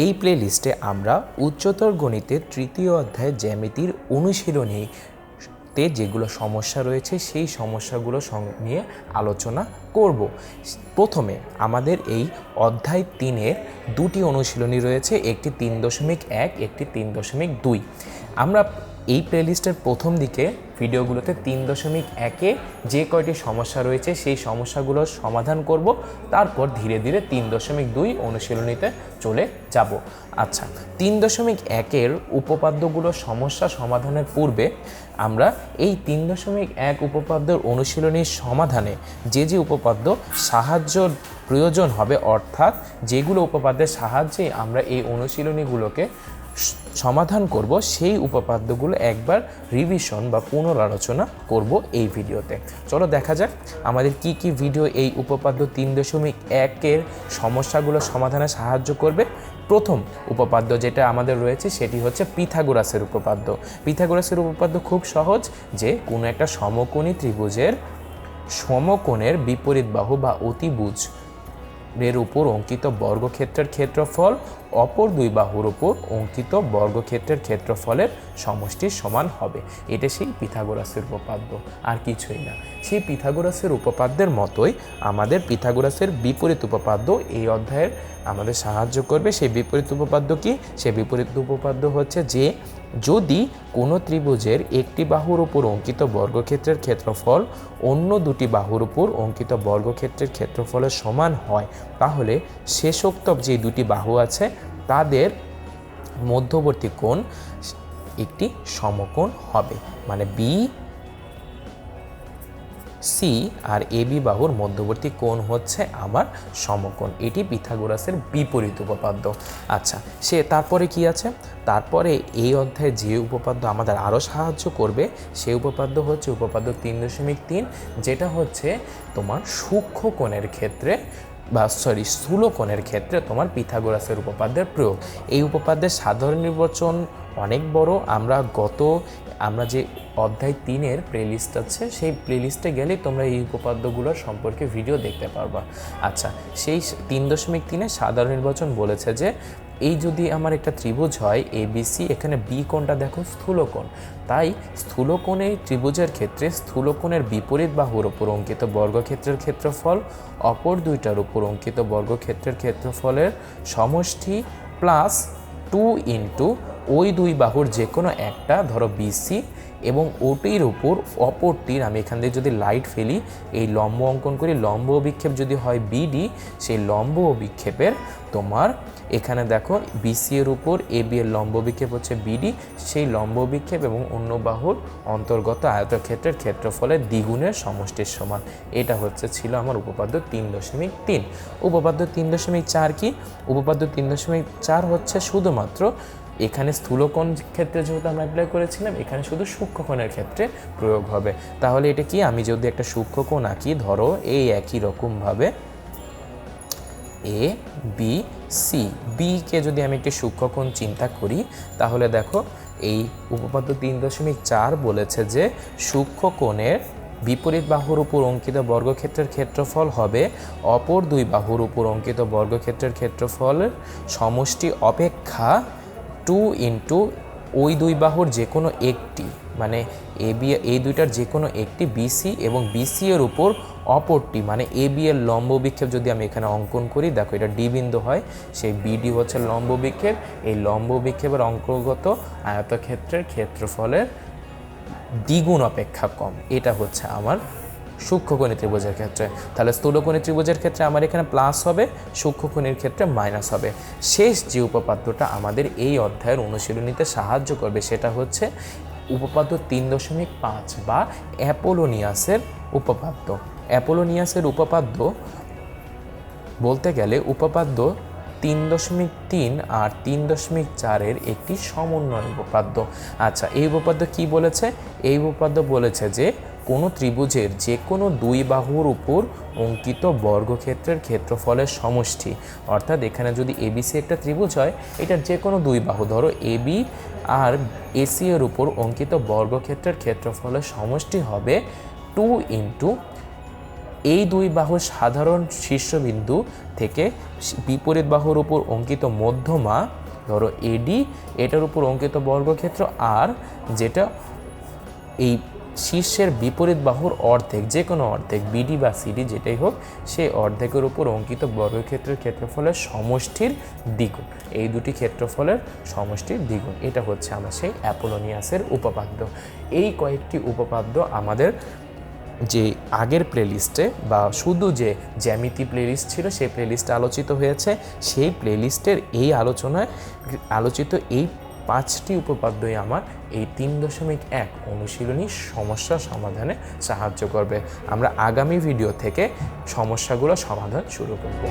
এই প্লেলিস্টে আমরা উচ্চতর গণিতের তৃতীয় অধ্যায় জ্যামিতির অনুশীলনী তে যেগুলো সমস্যা রয়েছে, সেই সমস্যাগুলো নিয়ে আলোচনা করব। প্রথমে আমাদের এই অধ্যায় তিনের দুটি অনুশীলনী রয়েছে, একটি তিন দশমিক এক, একটি তিন দশমিক দুই। আমরা এই প্লেলিস্টের প্রথম দিকে ভিডিওগুলোতে তিন দশমিক একে যে কয়টি সমস্যা রয়েছে সেই সমস্যাগুলোর সমাধান করব। তারপর ধীরে ধীরে তিন দশমিক দুই অনুশীলনীতে চলে যাব। আচ্ছা তিন দশমিক একের উপপাদ্যগুলো সমস্যা সমাধানের পূর্বে আমরা এই তিন দশমিক এক উপপাদ্যের অনুশীলনীর সমাধানে যে যে উপপাদ্য সাহায্য প্রয়োজন হবে, অর্থাৎ যেগুলো উপপাদ্যের সাহায্যে আমরা এই অনুশীলনীগুলোকে সমাধান করব, সেই উপপাদ্যগুলো একবার রিভিশন বা পুনরালোচনা করব এই ভিডিওতে। চলো দেখা যাক আমাদের কি কি ভিডিও এই উপপাদ্য তিন দশমিক একের সমস্যাগুলো সমাধানে সাহায্য করবে। প্রথম উপপাদ্য যেটা আমাদের রয়েছে সেটি হচ্ছে পিথাগোরাসের উপপাদ্য। পিথাগোরাসের উপপাদ্য খুব সহজ যে কোনো একটা সমকোণী ত্রিভুজের সমকোণের বিপরীত বাহু বা অতিভুজ এর উপর অঙ্কিত বর্গক্ষেত্রের ক্ষেত্রফল, অপর দুই বাহুর উপর অঙ্কিত বর্গক্ষেত্রের ক্ষেত্রফলের সমষ্টির সমান হবে। এটা সেই পিথাগোরাসের উপপাদ্য, আর কিছুই না। সেই পিথাগোরাসের উপপাদ্যের মতোই আমাদের পিথাগোরাসের বিপরীত উপপাদ্য এই অধ্যায়ের আমাদের সাহায্য করবে। সেই বিপরীত উপপাদ্য কি? সেই বিপরীত উপপাদ্য হচ্ছে যে যদি কোনো ত্রিভুজের একটি বাহুর উপর অঙ্কিত বর্গক্ষেত্রের ক্ষেত্রফল অন্য দুটি বাহুর উপর অঙ্কিত বর্গক্ষেত্রের ক্ষেত্রফলের সমান হয়, তাহলে শেষোক্ত যে দুটি বাহু আছে, তাদের মধ্যবর্তী কোণ একটি সমকোণ হবে। মানে বি সি আর এ বি বাহুর মধ্যবর্তী কোণ হচ্ছে আমার সমকোণ। এটি পিথাগোরাসের বিপরীত উপপাদ্য। আচ্ছা সে তারপরে কি আছে? তারপরে এই অধ্যায়ে যে উপপাদ্য আমাদের আরও সাহায্য করবে সেই উপপাদ্য হচ্ছে উপপাদ্য তিন দশমিক তিন, যেটা হচ্ছে তোমার সূক্ষ্ম কোণের ক্ষেত্রে বা সরি স্থূলকোণের ক্ষেত্রে তোমার পিথাগোরাসের উপপাদ্যের প্রয়োগ। এই উপপাদ্যের সাধারণ নির্বাচন অনেক বড়। আমরা গত, আমরা যে অধ্যায় তিনের প্লেলিস্ট আছে, সেই প্লেলিস্টে গেলে তোমরা এই উপপাদ্যগুলোর সম্পর্কে ভিডিও দেখতে পারবা। আচ্ছা সেই তিন দশমিক তিনে সাধারণ নির্বাচন বলেছে যে এই যদি আমার একটা ত্রিভুজ হয় এ বিসি এখানে বি কোণটা দেখো স্থূলকোণ। তাই স্থূলকোণে ত্রিভুজের ক্ষেত্রে স্থূলকোণের বিপরীত বাহুর উপর অঙ্কিত বর্গক্ষেত্রের ক্ষেত্রফল, অপর দুইটার উপর অঙ্কিত বর্গক্ষেত্রের ক্ষেত্রফলের সমষ্টি প্লাস টু ইন্টু ওই দুই বাহুর যে কোনো একটা, ধরো বিসি এবং ওটির উপর অপরটির, আমি এখান থেকে যদি লাইট ফেলি, এই লম্ব অঙ্কন করি, লম্ব অভিক্ষেপ যদি হয় বিডি সেই লম্ব অভিক্ষেপের তোমার এখানে দেখো বিসি এর উপর এ বি এর লম্ব বিক্ষেপ হচ্ছে বিডি সেই লম্ব বিক্ষেপ এবং অন্য বাহুর অন্তর্গত আয়তক্ষেত্রের ক্ষেত্রফলের দ্বিগুণের সমষ্টির সমান। এটা হচ্ছে ছিল আমার উপপাদ্য তিন দশমিক তিন। উপপাদ্য তিন দশমিক চার কি? উপপাদ্য তিন দশমিক চার হচ্ছে শুধুমাত্র এখানে স্থূলকোণ ক্ষেত্রে যেহেতু আমরা অ্যাপ্লাই করেছিলাম, এখানে শুধু সূক্ষ্মকোণের ক্ষেত্রে প্রয়োগ হবে। তাহলে এটা কি? আমি যদি একটা সূক্ষ্মকোণ আঁকি, ধরো এই একই রকমভাবে এ বি সি বিকে যদি আমি একটি সূক্ষ্মকোণ চিন্তা করি, তাহলে দেখো এই উপপাদ্য তিন দশমিক চার বলেছে যে সূক্ষ্মকোণের বিপরীত বাহুর উপর অঙ্কিত বর্গক্ষেত্রের ক্ষেত্রফল হবে অপর দুই বাহুর উপর অঙ্কিত বর্গক্ষেত্রের ক্ষেত্রফলের সমষ্টি অপেক্ষা টু ইন্টু ওই দুই বাহুর যে কোনো একটি মানে এ বি, এই দুইটার যে কোনো একটি বিসি এবং বিসি এর উপর অপরটি মানে এ বি এর লম্ব বিক্ষেপ যদি আমি এখানে অঙ্কন করি, দেখো এটা ডি বিন্দু হয়, সেই বিডি হচ্ছে লম্ব বিক্ষেপ, এই লম্ব বিক্ষেপের অঙ্কগত আয়তক্ষেত্রের ক্ষেত্রফলের দ্বিগুণ অপেক্ষা কম, এটা হচ্ছে আমার সূক্ষ্মকোণী ত্রিভুজের ক্ষেত্রে। তাহলে স্থূলকোণী ত্রিভুজের ক্ষেত্রে আমার এখানে প্লাস হবে, সূক্ষ্মকোণীর ক্ষেত্রে মাইনাস হবে। শেষ যে উপপাদ্যটা আমাদের এই অধ্যায়ের অনুশীলনীতে সাহায্য করবে সেটা হচ্ছে উপপাদ্য তিন দশমিক পাঁচ বা অ্যাপোলোনিয়াসের উপপাদ্য। অ্যাপোলোনিয়াসের উপপাদ্য বলতে গেলে উপপাদ্য তিন দশমিক তিন আর তিন দশমিক চারের একটি সমন্বয় উপপাদ্য। আচ্ছা এই উপপাদ্য কি বলেছে? এই উপপাদ্য বলেছে যে কোনো ত্রিভুজের যে কোনো দুই বাহুর উপর অঙ্কিত বর্গক্ষেত্রের ক্ষেত্রফলের সমষ্টি। অর্থাৎ এখানে যদি এবিসি একটা ত্রিভুজ হয়, এটার যে কোনো দুই বাহু, ধরো এবি আর এসি এর উপর অঙ্কিত বর্গক্ষেত্রের ক্ষেত্রফলের সমষ্টি হবে টু ইন্টু এই দুই বাহুর সাধারণ শীর্ষবিন্দু থেকে বিপরীত বাহুর উপর অঙ্কিত মধ্যমা, ধরো এডি এটার উপর অঙ্কিত বর্গক্ষেত্র আর, যেটা এই শীর্ষের বিপরীত বাহুর অর্ধেক, যে কোনো অর্ধেক বিডি বা সিডি যেটাই হোক, সেই অর্ধেকের উপর অঙ্কিত বর্গক্ষেত্রের ক্ষেত্রফলের সমষ্টির দ্বিগুণ। এই দুটি ক্ষেত্রফলের সমষ্টির দ্বিগুণ। এটা হচ্ছে আমার সেই অ্যাপোলোনিয়াসের উপপাদ্য। এই কয়েকটি উপপাদ্য আমাদের যে আগের প্লেলিস্টে বা শুধু যে জ্যামিতি প্লেলিস্ট ছিল, সেই প্লেলিস্টে আলোচিত হয়েছে। সেই প্লেলিস্টের এই আলোচনায় আলোচিত এই পাঁচটি উপপাদ্যই আমার এই তিন দশমিক এক অনুশীলনী সমস্যা সমাধানে সাহায্য করবে। আমরা আগামী ভিডিও থেকে সমস্যাগুলো সমাধান শুরু করব।